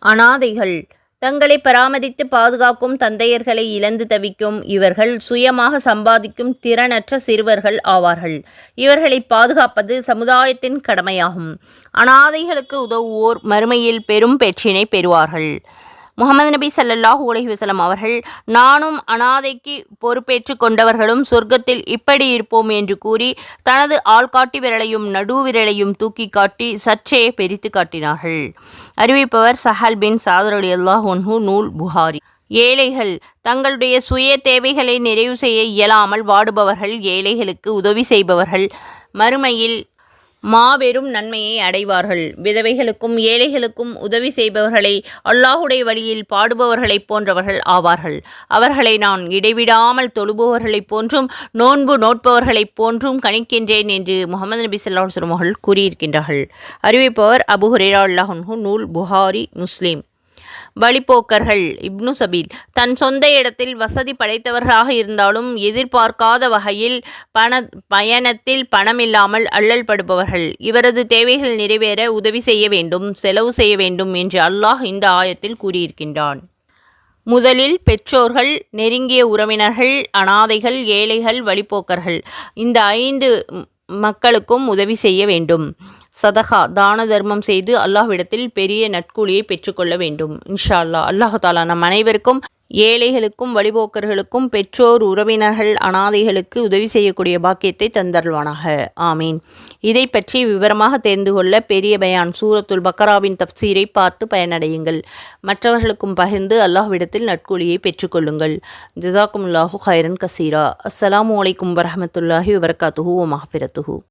அனாதைகள். தங்களை பராமரித்து பாதுகாக்கும் தந்தையர்களை இழந்து தவிக்கும் இவர்கள் சுயமாக சம்பாதிக்கும் திறனற்ற சிறுவர்கள் ஆவார்கள். இவர்களை பாதுகாப்பது சமுதாயத்தின் கடமையாகும். அனாதைகளுக்கு உதவுவோர் மறுமையில் பெரும் பெற்றினை பெறுவார்கள். முகமது நபி ஸல்லல்லாஹு அலைஹி அவர்கள் நானும் அனாதைக்கு பொறுப்பேற்று கொண்டவர்களும் சொர்க்கத்தில் இப்படி இருப்போம் என்று கூறி தனது ஆள்காட்டி விரலையும் நடுவிரலையும் தூக்கி காட்டி சற்றே பெரித்து காட்டினார்கள். அறிவிப்பவர் சஹல் பின் சாதர் அலி அல்லாஹ் நூல் புகாரி. ஏழைகள் தங்களுடைய சுய தேவைகளை நிறைவு செய்ய இயலாமல் வாடுபவர்கள் ஏழைகளுக்கு உதவி செய்பவர்கள். மறுமையில் மாபெரும் நன்மையை அடைவார்கள். விதவைகளுக்கும் ஏழைகளுக்கும் உதவி செய்பவர்களை அல்லாஹுடைய வழியில் பாடுபவர்களைப் போன்றவர்கள் ஆவார்கள். அவர்களை நான் இடைவிடாமல் தொழுபவர்களைப் போன்றும் நோன்பு நோட்பவர்களைப் போன்றும் கணிக்கின்றேன் என்று முகமது நபி ஸல்லல்லாஹு அலைஹி அவர்கள் கூறியிருக்கின்றார்கள். அறிவிப்பவர் அபு ஹுரேரா அல்லாஹு நூல் புகாரி முஸ்லீம். வழிப்போக்கர்கள். இப்னு சபீல் தன் சொந்த இடத்தில் வசதி படைத்தவர்களாக இருந்தாலும் எதிர்பார்க்காத வகையில் பண பயணத்தில் பணமில்லாமல் அல்லல் படுபவர்கள். இவரது தேவைகள் நிறைவேற உதவி செய்ய வேண்டும் செலவு செய்ய வேண்டும் என்று அல்லாஹ் இந்த ஆயத்தில் கூறியிருக்கின்றான். முதலில் பெற்றோர்கள் நெருங்கிய உறவினர்கள் அனாதைகள் ஏழைகள் வழிப்போக்கர்கள். இந்த ஐந்து மக்களுக்கும் உதவி செய்ய வேண்டும். சதகா தான தர்மம் செய்து அல்லாஹ்விடத்தில் பெரிய நட்கூலியை பெற்றுக்கொள்ள வேண்டும். இன்ஷா அல்லாஹ் அல்லாஹாலா நம் அனைவருக்கும் ஏழைகளுக்கும் வழிபோக்கர்களுக்கும் பெற்றோர் உறவினர்கள் அனாதைகளுக்கு உதவி செய்யக்கூடிய பாக்கியத்தை தந்தருள்வானாக. ஆமீன். இதை பற்றி விவரமாக தெரிந்து கொள்ள பெரிய பயான் சூரத்துல் பக்கராவின் தப்சீரை பார்த்து பயனடையுங்கள். மற்றவர்களுக்கும் பகிர்ந்து அல்லாஹ்விடத்தில் நட்கூலியை பெற்றுக்கொள்ளுங்கள். ஜிசாக்குமுல்லாஹு ஹைரன் கசீரா. அஸ்ஸலாமு அலைக்கும் வரஹமத்துல்லாஹி வபரகாத்துஹு வ